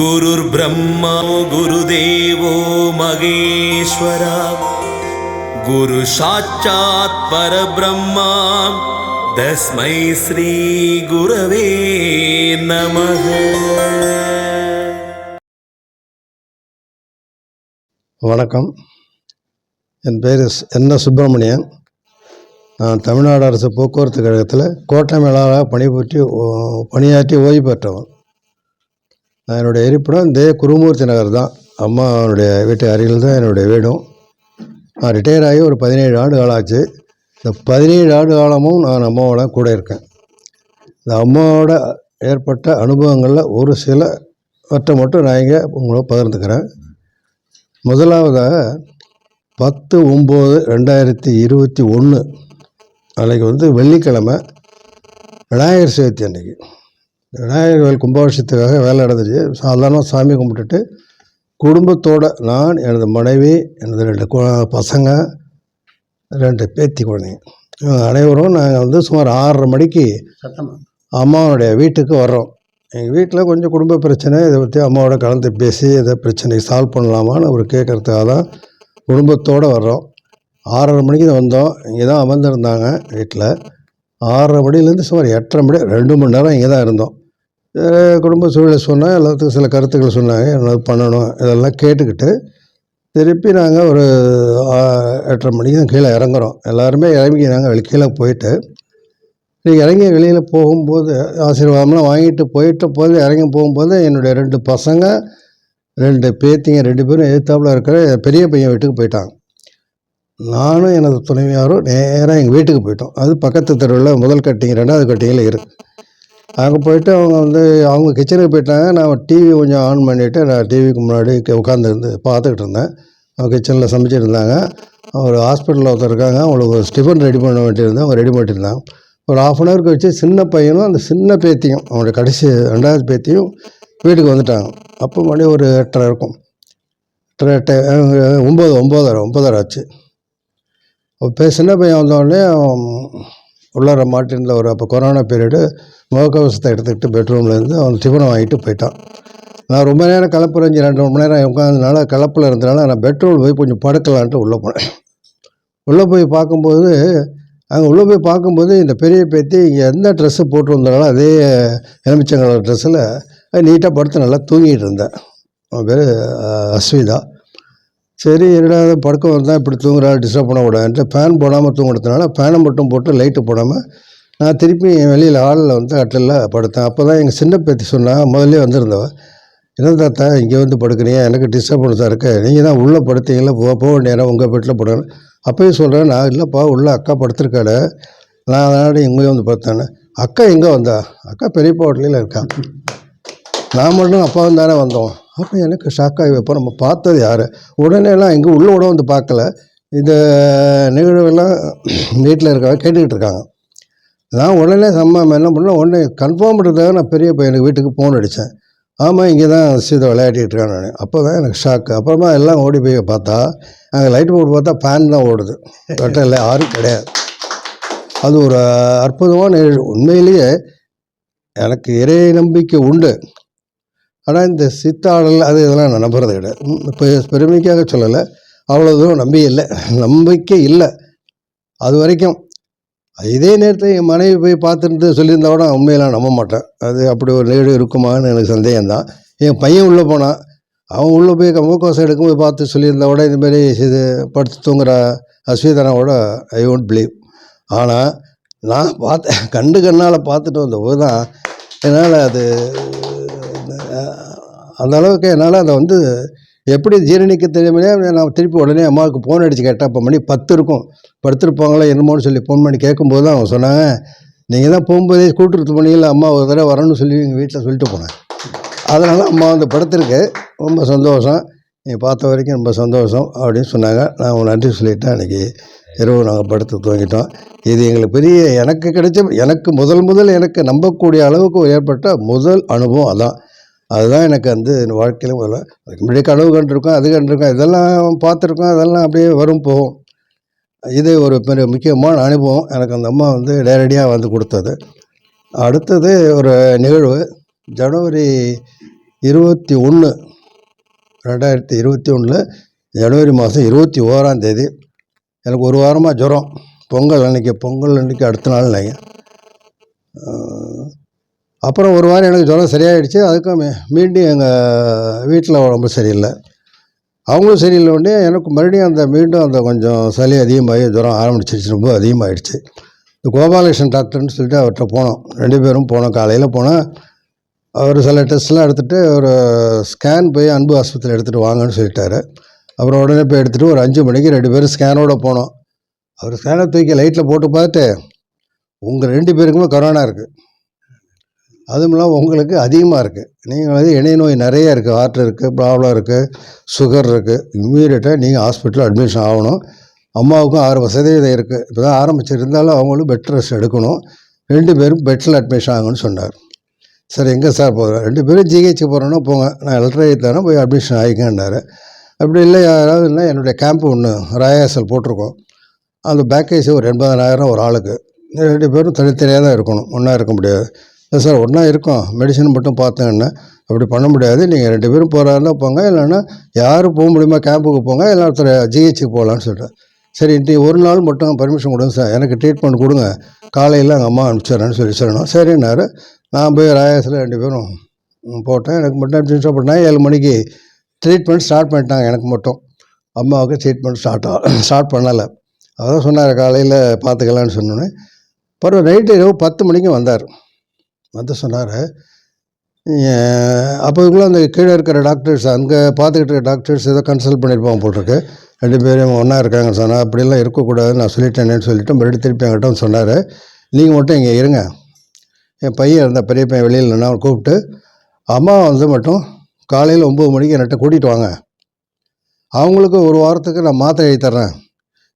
गुरुर्ब्रह्मा गुरुदेवो महेश्वरा गुरु साक्षात् परब्रह्मा तस्मै श्रीगुरवे नमः வணக்கம் என் பேர் ஸ்- என் எஸ். சுப்பிரமணியன் நான் தமிழ்நாடு அரசு போக்குவரத்து கழகத்தில் கோட்டை மேலாளராக பணிபுற்றி ஓ- பணியாற்றி ஓய்வு பெற்றவன் நான் என்னுடைய இருப்பிடம் இந்த குருமூர்த்தி நகர் தான். அம்மாவுடைய வீட்டு அருகில் தான் என்னுடைய வீடும். நான் ரிட்டையர் ஆகி ஒரு பதினேழு ஆண்டு காலாச்சு. இந்த பதினேழு ஆண்டு காலமும் நான் அம்மாவோட கூட இருக்கேன். இந்த அம்மாவோட ஏற்பட்ட அனுபவங்களில் ஒரு சில வட்டம் மட்டும் நான் இங்கே உங்களோட பகிர்ந்துக்கிறேன். முதலாவதாக பத்து ஒம்பது ரெண்டாயிரத்தி இருபத்தி ஒன்று அன்றைக்கி வந்து வெள்ளிக்கிழமை விநாயகர் சதுர்த்தி அன்னைக்கு. விநாயகர் கோயில் கும்பாபிஷேகத்துக்காக வேலை நடந்துச்சு. சாதாரண சாமி கும்பிட்டுட்டு குடும்பத்தோட நான் எனது மனைவி எனது ரெண்டு கு பசங்க ரெண்டு பேத்தி குழந்தைங்க. இவங்க அனைவரும் நாங்கள் வந்து சுமார் ஆறரை மணிக்கு அம்மாவுடைய வீட்டுக்கு வர்றோம். எங்கள் வீட்டில் கொஞ்சம் குடும்ப பிரச்சனை இதை பற்றி அம்மாவோட கலந்து பேசி இதை பிரச்சனையை சால்வ் பண்ணலாமான்னு அவர் கேட்குறதுக்காக தான் குடும்பத்தோடு வர்றோம். ஆறரை மணிக்கு தான் வந்தோம். இங்கே தான் அமர்ந்திருந்தாங்க வீட்டில் ஆறரை மணிலேருந்து சுமார் எட்டரை மணி ரெண்டு மணி நேரம் இங்கே தான் இருந்தோம். குடும்ப சூழ்நிலை சொன்னேன் எல்லாத்துக்கும் சில கருத்துக்கள் சொன்னாங்க. என்ன பண்ணணும் இதெல்லாம் கேட்டுக்கிட்டு திருப்பி நாங்கள் ஒரு எட்டரை மணிக்கு கீழே இறங்குறோம். எல்லாருமே இறங்கி நாங்கள் வெளி கீழே போயிட்டு இறங்கி வெளியில் போகும்போது ஆசீர்வாதம்லாம் வாங்கிட்டு போயிட்ட போது இறங்கி போகும்போது என்னுடைய ரெண்டு பசங்க ரெண்டு பேத்திங்க ரெண்டு பேரும் எதிர்த்தாப்புல இருக்கிற பெரிய பையன் வீட்டுக்கு போயிட்டாங்க. நானும் எனது துணைவியாரும் நேராக எங்கள் வீட்டுக்கு போயிட்டோம். அது பக்கத்து தெருவில் முதல் கட்டிங் ரெண்டாவது கட்டிங்கில் இருக்குது அங்கே போயிட்டு அவங்க வந்து அவங்க கிச்சனுக்கு போயிட்டாங்க. நான் டிவி கொஞ்சம் ஆன் பண்ணிவிட்டு நான் டிவிக்கு முன்னாடி உட்காந்துருந்து பார்த்துக்கிட்டு இருந்தேன். அவங்க கிச்சனில் சமைச்சிட்டு இருந்தாங்க. ஒரு ஹாஸ்பிட்டலில் ஒருத்தர் இருக்காங்க. அவங்களுக்கு ஒரு ஸ்டிஃபன் ரெடி பண்ண வேண்டியிருந்தேன் அவங்க ரெடி பண்ணியிருந்தாங்க ஒரு ஆஃப் அன் ஹவருக்கு வச்சு சின்ன பையனும் அந்த சின்ன பேத்தியும் அவனுடைய கடைசி ரெண்டாவது பேத்தியும் வீட்டுக்கு வந்துட்டாங்க. அப்போ மணி ஒரு எட்டரை இருக்கும். எட்டரை எட்டு ஒம்பது ஒம்பதரை ஒம்பதரை ஆச்சு. அப்போ சின்ன பையன் வந்தோடனே அவன் உள்ளார மாட்டின்ல ஒரு அப்போ கொரோனா பீரியடு முகக்கவசத்தை எடுத்துக்கிட்டு பெட்ரூமில் இருந்து அவன் டிஃபனை வாங்கிட்டு போயிட்டான். நான் ரொம்ப நேரம் கலப்புறஞ்சு ரெண்டு மணி நேரம் உட்காந்ததுனால கலப்பில் இருந்தனால நான் பெட்ரோல் போய் கொஞ்சம் படுக்கலான்ட்டு உள்ளே போனேன். உள்ளே போய் பார்க்கும்போது அங்கே உள்ளே போய் பார்க்கும்போது இந்த பெரிய பேத்தி இங்கே எந்த ட்ரெஸ்ஸு போட்டு வந்தாலும் அதே எலுமிச்சங்கலர் ட்ரெஸ்ஸில் நீட்டாக படுத்து நல்லா தூங்கிட்டு இருந்தேன். அவன் பேர் அஸ்விதா. சரி என்னடா படுக்க வந்தால் இப்படி தூங்குறா டிஸ்டர்ப் பண்ணக்கூடாதுன்ட்டு ஃபேன் போடாமல் தூங்குறதுனால ஃபேனை மட்டும் போட்டு லைட்டு போடாமல் நான் திருப்பி வெளியில் ஹாலில் வந்து கட்டிலில் படுத்தேன். அப்போ தான் எங்கள் சின்ன பேத்தி சொன்னால் முதல்ல வந்திருந்தவ என்ன தாத்தா இங்கே வந்து படுக்கிறீங்க எனக்கு டிஸ்டர்ப் டிஸ்டர்பன்ஸாக இருக்கு? நீங்கள் தான் உள்ளே படுத்தீங்களா போக போக நேரம் உங்கள் வீட்டில் படுறேன் அப்பயும் சொல்கிறேன் நான் இல்லைப்பா உள்ளே அக்கா படுத்திருக்காடு நான் அதனால் இங்கே வந்து பார்த்தேன்னு அக்கா எங்கே வந்தா? அக்கா பெரியப்பா ஹோட்டலில் இருக்கா. நான் மட்டும் அப்பாவும் தானே வந்தோம். அப்போ எனக்கு ஷாக் ஆகி வைப்போம். நம்ம பார்த்தது யார்? உடனேலாம் எங்கே உள்ள கூட வந்து பார்க்கல. இந்த நிகழ்வெல்லாம் வீட்டில் இருக்காங்க கேட்டுக்கிட்டு இருக்காங்க. நான் உடனே சம்மா என்ன பண்ணேன்? உடனே கன்ஃபார்ம் பண்ணுறதுக்காக நான் பெரிய பையனுக்கு வீட்டுக்கு ஃபோன் அடித்தேன் ஆமாம் இங்கே தான் சீதை விளையாடிட்டு இருக்கான் நான் அப்போ தான் எனக்கு ஷாக்கு அப்புறமா எல்லாம் ஓடி போய் பார்த்தா அங்கே லைட் போர்டு பார்த்தா ஃபேன் தான் ஓடுது. இல்லை? யாரும் கிடையாது. அது ஒரு அற்புதமான உண்மையிலேயே எனக்கு இறை நம்பிக்கை உண்டு. ஆனால் இந்த சித்தாடல் அது இதெல்லாம் நான் நம்புறது விட இப்போ பெருமைக்காக சொல்லலை அவ்வளோ தூரம் நம்பி இல்லை. நம்பிக்கை இல்லை. அது வரைக்கும் இதே நேரத்தில் என் மனைவி போய் பார்த்துட்டு சொல்லியிருந்தா கூட உண்மையெல்லாம் நம்ப மாட்டேன். அது அப்படி ஒரு நேடு இருக்குமான்னு எனக்கு சந்தேகம்தான். என் பையன் உள்ளே போனான் அவன் உள்ளே போய் முகக்கவசம் எடுக்கும்போது பார்த்து சொல்லியிருந்தா கூட இதுமாரி இது படுத்து தூங்குற அஸ்விதனாவோட ஐ ஒன்ட் பிலீவ் ஆனால் நான் பார்த்தேன் கண்டு கண்ணால் பார்த்துட்டு வந்தபோது தான் என்னால் அது அந்த அளவுக்கு என்னால் அதை வந்து எப்படி ஜீரணிக்க தெரியாமலே நான் திருப்பி உடனே அம்மாவுக்கு ஃபோன் அடித்து கேட்டேன். அப்போ மணி பத்து இருக்கும். படுத்திருப்பாங்களா என்னமோன்னு சொல்லி ஃபோன் பண்ணி கேட்கும்போது தான் அவங்க சொன்னாங்க நீங்கள் தான் போகும்போதே கூட்டுறது போனீங்களா அம்மா ஒரு தடவை வரணும்னு சொல்லி எங்கள் வீட்டில் சொல்லிட்டு போனேன். அதனால் அம்மா வந்து படுத்திருக்கு. ரொம்ப சந்தோஷம். நீ பார்த்த வரைக்கும் ரொம்ப சந்தோஷம் அப்படின்னு சொன்னாங்க. நான் நன்றி சொல்லிட்டேன். அன்றைக்கி இரவு நாங்கள் படுத்து தூங்கிட்டோம். இது எங்களுக்கு பெரிய எனக்கு கிடைச்ச எனக்கு முதல் முதல் எனக்கு நம்பக்கூடிய அளவுக்கு ஏற்பட்ட முதல் அனுபவம் அதான். அதுதான் எனக்கு வந்து என் வாழ்க்கையில் முதல்ல. அதுக்கு முன்னாடி கனவு கண்டிருக்கோம் அது கண்டிருக்கோம் இதெல்லாம் பார்த்துருக்கோம் அதெல்லாம் அப்படியே வரும் போகும். இது ஒரு பெரிய முக்கியமான அனுபவம். எனக்கு அந்த அம்மா வந்து நேரடியாக வந்து கொடுத்தது. அடுத்தது ஒரு நிகழ்வு. ஜனவரி இருபத்தி ஒன்று ரெண்டாயிரத்தி இருபத்தி ஒன்றில் ஜனவரி மாதம் இருபத்தி ஓராம் தேதி எனக்கு ஒரு வாரமாக ஜுரம். பொங்கல் அன்றைக்கி பொங்கல் அன்றைக்கி அடுத்த நாள் இல்லைங்க அப்புறம் ஒரு வாரம் எனக்கு ஜுரம் சரியாயிடுச்சு. அதுக்கும் மீண்டும் எங்கள் வீட்டில் உடம்பு சரியில்லை. அவங்களும் சரியில்லை உடனே எனக்கு மறுபடியும் அந்த மீண்டும் அந்த கொஞ்சம் சளி அதிகமாகி ஜுரம் ஆரம்பிச்சிருச்சு. ரொம்ப அதிகமாகிடுச்சு இந்த கோபாலகிருஷ்ணன் டாக்டர்னு சொல்லிட்டு அவர்கிட்ட போனோம். ரெண்டு பேரும் போனோம். காலையில் போனால் அவர் சில டெஸ்ட்லாம் எடுத்துகிட்டு ஒரு ஸ்கேன் போய் அன்பு ஆஸ்பத்திரி எடுத்துகிட்டு வாங்கன்னு சொல்லிட்டாரு. அப்புறம் உடனே போய் எடுத்துகிட்டு ஒரு அஞ்சு மணிக்கு ரெண்டு பேரும் ஸ்கேனோடு போனோம். அவர் ஸ்கேனை தூக்கி லைட்டில் போட்டு பார்த்துட்டு உங்கள் ரெண்டு பேருக்குமே கொரோனா இருக்குது அதுவும் இல்லாமல் உங்களுக்கு அதிகமாக இருக்குது நீங்கள் வந்து இணை நோய் நிறைய இருக்குது ஹார்ட் இருக்குது ப்ராப்ளம் இருக்குது சுகர் இருக்குது இம்மீடியட்டாக நீங்கள் ஹாஸ்பிட்டலில் அட்மிஷன் ஆகணும். அம்மாவுக்கும் ஆறு சதவீதம் இருக்குது இப்போ தான் ஆரம்பிச்சிருந்தாலும் அவங்களும் பெட் ரெஸ்ட் எடுக்கணும். ரெண்டு பேரும் பெட்டில் அட்மிஷன் ஆகணும்னு சொன்னார். சார் எங்கே சார் போகிறோம் ரெண்டு பேரும் ஜிஹெச் போகிறோன்னா போங்க. நான் எலக்ட்ரை தானே போய் அட்மிஷன் ஆகிக்கேன்னாரு அப்படி இல்லை யாராவது என்னுடைய கேம்ப் ஒன்று ராயாசல் போட்டிருக்கோம். அந்த பேக்கேஜ் ஒரு எண்பதனாயிரம் ஒரு ஆளுக்கு. ரெண்டு பேரும் தனித்தனியாக தான் இருக்கணும். ஒன்றா இருக்க முடியாது. இல்லை சார் ஒன்றா இருக்கோம். மெடிசன் மட்டும் பார்த்தேன்னா அப்படி பண்ண முடியாது. நீங்கள் ரெண்டு பேரும் போகிறாருன்னா போங்க. இல்லைன்னா யார் போக முடியுமா? கேம்புக்கு போங்க. இல்லை ஒருத்தர் ஜிஹெச்சுக்கு போகலான்னு சொல்லிட்டேன் சரி இன்றைக்கி ஒரு நாள் மட்டும் பர்மிஷன் கொடுங்க சார். எனக்கு ட்ரீட்மெண்ட் கொடுங்க. காலையில் எங்கள் அம்மா அனுப்பிச்சிடுறேன்னு சொல்லி சொல்லணும். சரின்னாரு. நான் போய் ராயாஸில் ரெண்டு பேரும் போட்டேன். எனக்கு மட்டும் அனுப்பிச்சு பண்ணால் ஏழு மணிக்கு ட்ரீட்மெண்ட் ஸ்டார்ட் பண்ணிட்டாங்க எனக்கு மட்டும். அம்மாவுக்கு ட்ரீட்மெண்ட் ஸ்டார்ட் ஸ்டார்ட் பண்ணலை. அதான் சொன்னார் காலையில் பார்த்துக்கலான்னு சொன்னோன்னே. பிறகு நைட்டு இரவு பத்து மணிக்கு வந்தார். வந்து சொன்னார். அப்போதுக்குள்ளே அந்த கீழே இருக்கிற டாக்டர்ஸ் அங்கே பார்த்துக்கிட்டு இருக்க டாக்டர்ஸ் ஏதோ கன்சல்ட் பண்ணியிருப்பாங்க போட்டிருக்கு. ரெண்டு பேரும் ஒன்றா இருக்காங்க சொன்னால் அப்படிலாம் இருக்கக்கூடாதுன்னு நான் சொல்லிட்டேனேன்னு சொல்லிட்டு மறுபடியும் திருப்பி என்கிட்ட சொன்னார். நீங்கள் மட்டும் இங்கே இருங்க. என் பையன் இருந்தால் பெரிய பையன் வெளியில் நின்று கூப்பிட்டு அம்மா வந்து மட்டும் காலையில் ஒம்பது மணிக்கு என்கிட்ட கூட்டிகிட்டு வாங்க. அவங்களுக்கு ஒரு வாரத்துக்கு நான் மாத்திரை எழுதி தர்றேன்.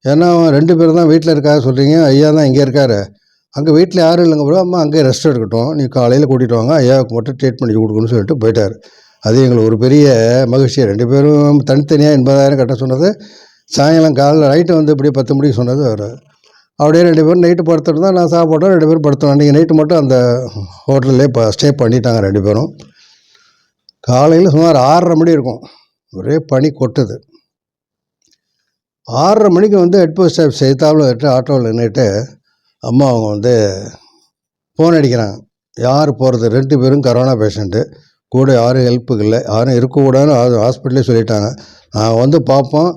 ஏன்னா அவன் ரெண்டு பேரும் தான் வீட்டில் இருக்கா சொல்கிறீங்க ஐயா தான் இங்கே இருக்காரு. அங்கே வீட்டில் யாரும் இல்லைங்க ப்ரோ. அம்மா அங்கேயே ரெஸ்ட் எடுக்கட்டும். நீ காலையில் கூட்டிகிட்டு வாங்க. ஐயாவுக்கு மட்டும் ட்ரீட்மெண்ட் கொடுக்கணும்னு சொல்லிட்டு போயிட்டார். அது எங்களுக்கு ஒரு பெரிய மகிழ்ச்சி ரெண்டு பேரும் தனித்தனியாக எண்பதாயிரம் கட்ட சொன்னது. சாயங்காலம் காலையில் நைட்டு வந்து இப்படி பத்து மணிக்கு சொன்னது அவர். அப்படியே ரெண்டு பேரும் நைட்டு படுத்துட்டு தான் நான் சாப்பிட்டோம் ரெண்டு பேரும் படுத்தோம். அன்றைக்கி நைட்டு மட்டும் அந்த ஹோட்டல்லே இப்போ ஸ்டே பண்ணிட்டாங்க ரெண்டு பேரும். காலையில் சுமார் ஆறரை மணி இருக்கும். ஒரே பனி கொட்டுது. ஆறரை மணிக்கு வந்து ஹெட் போஸ்ட் ஆஃபீஸ் எடுத்தாலும் ஆட்டோவில் நின்றுட்டு அம்மா அவங்க வந்து ஃபோன் அடிக்கிறாங்க. யார் போகிறது ரெண்டு பேரும் கரோனா பேஷண்ட்டு கூட யாரும் ஹெல்ப்புக்கு இல்லை. யாரும் இருக்கக்கூடாதுன்னு அது ஹாஸ்பிட்டலே சொல்லிட்டாங்க. நான் வந்து பார்ப்போம்.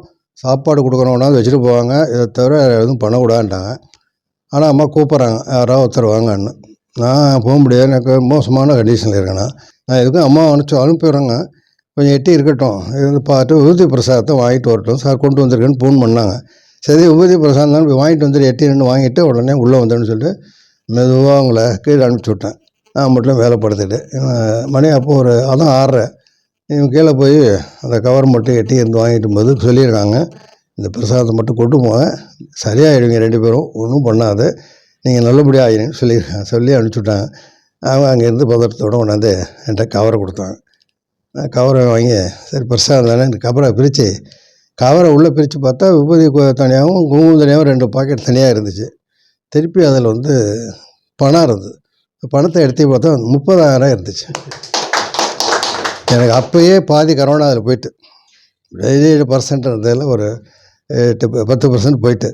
சாப்பாடு கொடுக்குறவனாவது வச்சுட்டு போவாங்க. இதை தவிர எதுவும் பண்ணக்கூடாதுன்ட்டாங்க. ஆனால் அம்மா கூப்பிட்றாங்க. யாராவது ஒருத்தர் வாங்கன்னு. நான் போக முடியாது. எனக்கு மோசமான கண்டிஷனில் இருக்கேண்ணா நான். எதுக்கும் அம்மா அனுப்பிச்சு அனுப்பிடுறேங்க. கொஞ்சம் எட்டி இருக்கட்டும். இருந்து பார்த்து உறுதி பிரசாதத்தை வாங்கிட்டு வரட்டும். சார் கொண்டு வந்திருக்கேன்னு ஃபோன் பண்ணாங்க. சரி உபதி பிரசாந்தம் போய் வாங்கிட்டு வந்துட்டு எட்டி ரெண்டு வாங்கிட்டு உடனே உள்ளே வந்தேன்னு சொல்லிட்டு மெதுவாக அவங்கள கீழே அனுப்பிச்சி விட்டேன். நான் மட்டும் வேலை படுத்துட்டு மணி அப்போ ஒரு அதான் ஆறரை. இவன் கீழே போய் அந்த கவர் மட்டும் எட்டி இருந்து வாங்கிட்டு போது சொல்லியிருக்காங்க இந்த பிரசாதத்தை மட்டும் கொண்டு போங்க சரியாயிடுவீங்க ரெண்டு பேரும் ஒன்றும் பண்ணாது நீங்கள் நல்லபடியாக ஆயிடுன்னு சொல்லியிருக்காங்க சொல்லி அனுப்பிச்சி விட்டாங்க. அவங்க அங்கேருந்து பதட்டத்தோடு கொண்டாந்து என்கிட்ட கவரை கொடுத்தாங்க. நான் கவரை வாங்கி சரி பிரசாதம் தானே இந்த கவரை பிரித்து கவரை உள்ளே பிரித்து பார்த்தா விபூதி தனியாகவும் குங்குமம் தனியாகவும் ரெண்டு பாக்கெட் தனியாக இருந்துச்சு. திருப்பி அதில் வந்து பணம் இருந்தது. பணத்தை எடுத்து பார்த்தா முப்பதாயிரம் இருந்துச்சு. எனக்கு அப்போயே பாதி கரோனா அதில் போயிட்டு. ஏழு பர்சன்ட் இருந்ததில் ஒரு எட்டு பத்து பர்சன்ட் போயிட்டு.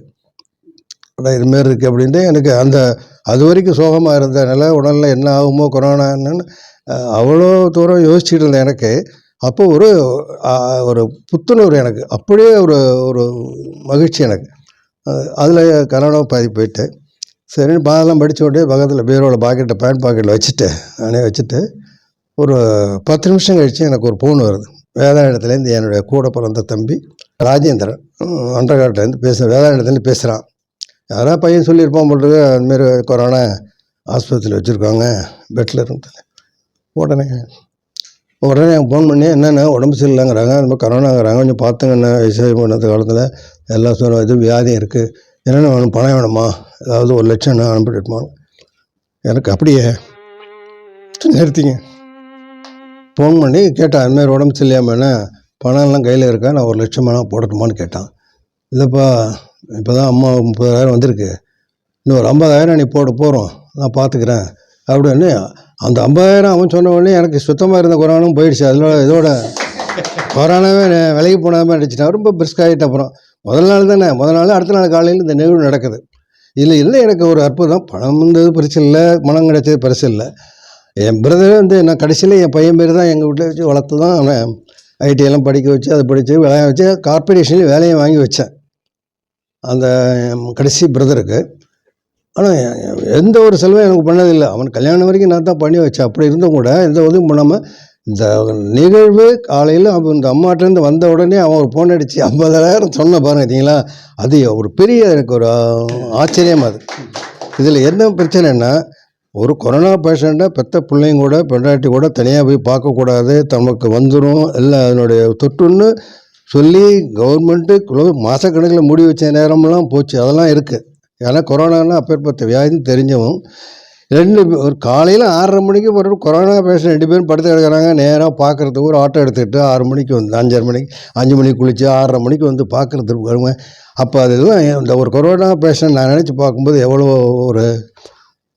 இதுமாரி இருக்குது அப்படின்ட்டு எனக்கு அந்த அது வரைக்கும் சோகமாக இருந்ததுனால உடலில் என்ன ஆகுமோ கொரோனா என்னன்னு அவ்வளோ தூரம் யோசிச்சுட்டு இருந்தேன் எனக்கு. அப்போ ஒரு ஒரு புத்துணர்வு எனக்கு. அப்படியே ஒரு ஒரு மகிழ்ச்சி எனக்கு. அதில் கரோனா பாதி போயிட்டு சரின்னு பாதெல்லாம் படித்த உடனே பக்கத்தில் பீரோவில் பாக்கெட்டை பேண்ட் பாக்கெட்டில் வச்சுட்டு நானே வச்சுட்டு ஒரு பத்து நிமிஷம் கழித்து எனக்கு ஒரு ஃபோன் வருது. வேதாயணத்துலேருந்து என்னுடைய கூட பிறந்த தம்பி ராஜேந்திரன். அண்டர்காட்டிலேருந்து பேச வேதாயணத்துலேருந்து பேசுகிறான் யாராவது பையன் சொல்லியிருப்பான் போட்டுருக்கு அதுமாரி கொரோனா ஆஸ்பத்திரியில் வச்சுருக்காங்க பெட்டில் இருந்து. உடனே உடனே எனக்கு ஃபோன் பண்ணி என்னென்ன உடம்பு சரியில்லைங்கிறாங்க அது மாதிரி கரோனாங்கிறாங்க கொஞ்சம் பார்த்துங்கண்ணே விசேஷம் பண்ணது காலத்தில் எல்லாம் சொல்ல இது வியாதியும் இருக்குது என்னென்ன வேணும் பணம் வேணுமா? ஏதாவது ஒரு லட்சம் என்ன அனுப்பிட்டுமா எனக்கு அப்படியே நிறுத்திங்க. ஃபோன் பண்ணி கேட்டேன் அதுமாரி உடம்பு சரியில்லாமண்ணே பணம்லாம் கையில் இருக்கா? நான் ஒரு லட்சம் பணம் போடட்டுமான்னு கேட்டான். இல்லைப்பா இப்போ தான் அம்மா முப்பதாயிரம் வந்திருக்கு. இன்னும் ஒரு ஐம்பதாயிரம் நீ போட போகிறோம் நான் பார்த்துக்கிறேன். அப்படின்னு அந்த ஐம்பதாயிரம் அவன் சொன்ன உடனே எனக்கு சுத்தமாக இருந்த கொரோனாவும் போயிடுச்சு. அதனால இதோட கொரோனாவே நெ- விலைக்கு போனாமல் அடிச்சிட்டா ரொம்ப பிரிஸ்க் ஆகிட்டு அப்புறம். முதல் நாள் தானே. முதல் நாள் அடுத்த நாள் காலையில் இந்த நிகழ்வு நடக்குது. இதில் இல்லை எனக்கு ஒரு அற்புதம். பணம் இருந்தது பரிசு இல்லை. பணம் கிடைச்சது பரிசு இல்லை. என் பிரதர் வந்து நான் கடைசியில் என் பையன் பேர் தான் எங்கள் வீட்டில் வச்சு வளர்த்து தான் அவன் ஐடி எல்லாம் படிக்க வச்சு அதை படித்து விளைய வச்சு கார்பரேஷன்லேயும் வேலையை வாங்கி வச்சேன். அந்த கடைசி பிரதருக்கு ஆனால் எந்த ஒரு செலவும் எனக்கு பண்ணதில்லை. அவன் கல்யாணம் வரைக்கும் நான் தான் பண்ணி வச்சேன். அப்படி இருந்தும் கூட எந்த உதவியும் பண்ணாமல் இந்த நிகழ்வு காலையில் அவன் இந்த அம்மாட்டேருந்து வந்த உடனே அவன் ஒரு ஃபோன் அடித்து ஐம்பதாயிரம் சொன்ன பாருங்க பார்த்தீங்களா? அது ஒரு பெரிய எனக்கு ஒரு ஆச்சரியம் அது. இதில் என்ன பிரச்சனைன்னா ஒரு கொரோனா பேஷண்ட்டை பெத்த பிள்ளைங்க கூட பெண்டாட்டி கூட தனியாக போய் பார்க்கக்கூடாது தமக்கு வந்துடும் இல்லை அதனுடைய தொற்றுன்னு சொல்லி கவர்மெண்ட்டு மாதக்கணக்கில் மூடி வச்ச நேரமெல்லாம் போச்சு. அதெல்லாம் இருக்குது ஏன்னா கொரோனான்னா அப்பேற்பட்ட வியாதின்னு தெரிஞ்சவும் ரெண்டு ஒரு காலையில் ஆறரை மணிக்கு ஒரு கொரோனா பேஷண்ட் ரெண்டு பேரும் படுத்து கிடக்குறாங்க. நேராக பார்க்குறதுக்கு ஒரு ஆட்டோ எடுத்துக்கிட்டு ஆறு மணிக்கு வந்து அஞ்சரை மணிக்கு அஞ்சு மணிக்கு குளிச்சு ஆறரை மணிக்கு வந்து பார்க்குறதுக்கு வருவேன். அப்போ அதெல்லாம் இந்த ஒரு கொரோனா பேஷண்ட் நான் நினச்சி பார்க்கும்போது எவ்வளோ ஒரு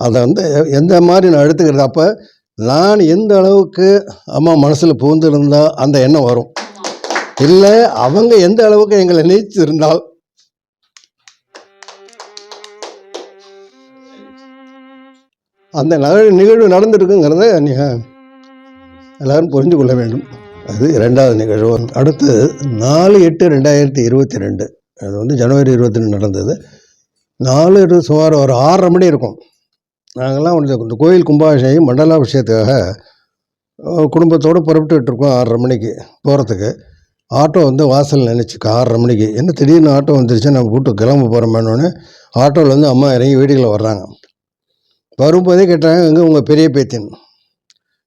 அதை வந்து எந்த மாதிரி நான் எடுத்துக்கிறது? அப்போ நான் எந்த அளவுக்கு அம்மா மனசில் புகுந்திருந்தா அந்த எண்ணம் வரும். இல்லை அவங்க எந்த அளவுக்கு எங்களை நீச்சு அந்த நகழ் நிகழ்வு நடந்திருக்குங்கிறத நீங்கள் எல்லாரும் புரிந்து கொள்ள வேண்டும். அது ரெண்டாவது நிகழ்வு. அடுத்து நாலு எட்டு ரெண்டாயிரத்தி இருபத்தி ரெண்டு. அது வந்து ஜனவரி இருபத்தி ரெண்டு நடந்தது. நாலு சுமார் ஒரு ஆறரை மணி இருக்கும். நாங்கள்லாம் கொஞ்சம் இந்த கோயில் கும்பாபிஷேகம் மண்டலாபிஷேகத்துக்காக குடும்பத்தோடு புறப்பட்டுட்டு இருக்கோம் ஆறரை மணிக்கு போகிறதுக்கு ஆட்டோ வந்து வாசல் நினச்சிக்க ஆறரை மணிக்கு. என்ன திடீர்னு ஆட்டோ வந்துருச்சு நம்ம வீட்டுக்கு கிளம்ப போகிறோமேனோடனே ஆட்டோவில் வந்து அம்மா இறங்கி வீடுகளில் வர்றாங்க. வரும்போதே கேட்டாங்க எங்கே உங்கள் பெரிய பேத்தின்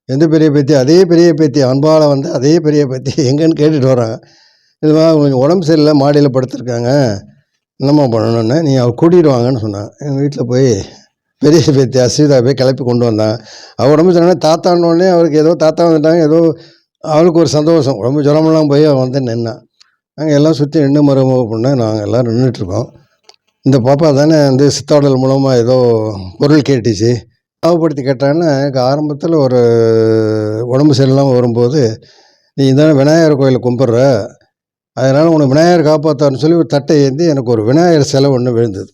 எந்த பெரிய பேத்தி? அதே பெரிய பேத்தி அன்பால் வந்து அதே பெரிய பேத்தி. எங்கன்னு கேட்டுட்டு வராங்க. இதுமா கொஞ்சம் உடம்பு சரியில்லை மாடியில் படுத்திருக்காங்க. என்னம்மா பண்ணணுன்னு நீ அவள் கூட்டிகிட்டு வாங்கன்னு சொன்னாங்க எங்கள் வீட்டில் போய் பெரிய பேத்தி அஸ்விதா போய் கிளப்பி கொண்டு வந்தாங்க அவள் உடம்பு சரியில்லை தாத்தான அவருக்கு ஏதோ தாத்தா வந்துட்டாங்க ஏதோ அவளுக்கு ஒரு சந்தோஷம். உடம்பு ஜுரமெல்லாம் போய் அவன் வந்து நின்னான். நாங்கள் எல்லாம் சுற்றி நின்று மருமக பண்ண நாங்கள் எல்லாம் நின்றுட்டுருக்கோம் இந்த பாப்பா தானே வந்து சித்தாடல் மூலமாக ஏதோ பொருள் கேட்டுச்சு. ஞாபகப்படுத்தி கேட்டாங்கன்னா எனக்கு ஆரம்பத்தில் ஒரு உடம்பு சரியில்லாமல் வரும்போது நீ தானே விநாயகர் கோயிலை கும்பிட்ற? அதனால் உனக்கு விநாயகர் காப்பாற்றான்னு சொல்லி ஒரு தட்டை ஏந்தி எனக்கு ஒரு விநாயகர் சிலை ஒன்று விழுந்தது.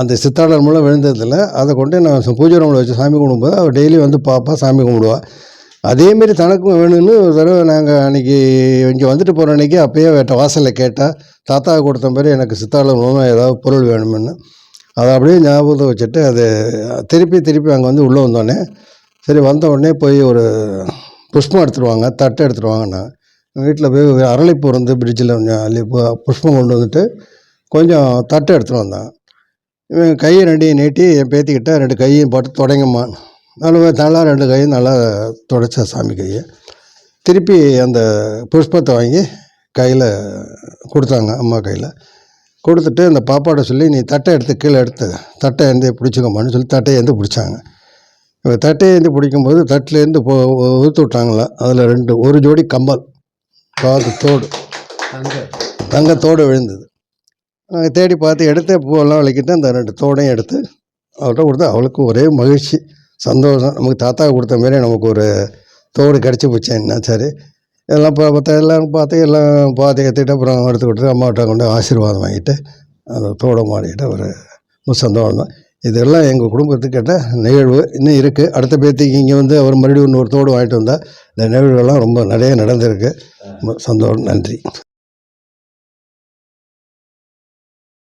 அந்த சித்தாடல் மூலம் விழுந்ததில் அதை கொண்டு நான் பூஜை ரூமில் வச்சு சாமி கும்பிடும்போது அவள் டெய்லி வந்து பாப்பா சாமி கும்பிடுவா. அதேமாரி தனக்கும் வேணும்னு ஒரு தடவை நாங்கள் அன்றைக்கி இங்கே வந்துட்டு போகிற அன்றைக்கி அப்போயே வேட்ட வாசலில் கேட்டால் தாத்தா கொடுத்த மாதிரி எனக்கு சித்தாள மூலமாக ஏதாவது பொருள் வேணும்னு. அதை அப்படியே ஞாபகத்தை வச்சுட்டு அது திருப்பி திருப்பி அங்கே வந்து உள்ளே வந்தோடனே சரி வந்த உடனே போய் ஒரு புஷ்பம் எடுத்துருவாங்க தட்டை எடுத்துட்டு வீட்டில் போய் ஒரு அரளிப்பூ இருந்து பிரிட்ஜில் கொஞ்சம் புஷ்பம் கொண்டு வந்துட்டு கொஞ்சம் தட்டை எடுத்துகிட்டு வந்தான். இவன் கையை ரெண்டையும் நீட்டி என் பேத்திக்கிட்ட ரெண்டு கையும் போட்டு தொடங்கம்மா. நல்லா நல்லா ரெண்டு கையும் நல்லா தொடச்ச சாமி கையை. திருப்பி அந்த புஷ்பத்தை வாங்கி கையில் கொடுத்தாங்க அம்மா கையில். கொடுத்துட்டு அந்த பாப்பாட்ட சொல்லி நீ தட்டை எடுத்து கீழே எடுத்து தட்டை ஏந்தி பிடிச்சிக்கம்மான்னு சொல்லி தட்டையை ஏந்தி பிடிச்சாங்க. இவங்க தட்டையை ஏந்தி பிடிக்கும்போது தட்டிலேருந்து போ ஊற்று விட்டாங்களா? அதில் ரெண்டு ஒரு ஜோடி கம்மல் காது தோடு தங்க. தோடு விழுந்தது. நாங்கள் தேடி பார்த்து எடுத்து பூவெல்லாம் விளக்கிட்டு அந்த ரெண்டு தோடையும் எடுத்து அவள்கிட்ட கொடுத்து அவளுக்கு ஒரே மகிழ்ச்சி. சந்தோஷம். நமக்கு தாத்தா கொடுத்த மாரி நமக்கு ஒரு தோடு கிடச்சி போச்சு. என்ன சரி? எல்லாம் இப்போ மற்ற எல்லாம் பார்த்து எல்லாம் பார்த்து கற்றுக்கிட்டு அப்புறம் எடுத்து கொடுத்து அம்மாட்ட கொண்டு ஆசீர்வாதம் வாங்கிட்டு அந்த தோடை மாடிக்கிட்ட ஒரு சந்தோஷம் தான். இதெல்லாம் எங்கள் குடும்பத்துக்கு கேட்ட நிகழ்வு இன்னும் இருக்குது அடுத்த பேத்திக்கு இங்கே வந்து அவர் மறுபடியும் இன்னொரு தோடு வாங்கிட்டு வந்தால் இந்த நிகழ்வுகள்லாம் ரொம்ப நிறைய நடந்திருக்கு. ரொம்ப சந்தோஷம். நன்றி.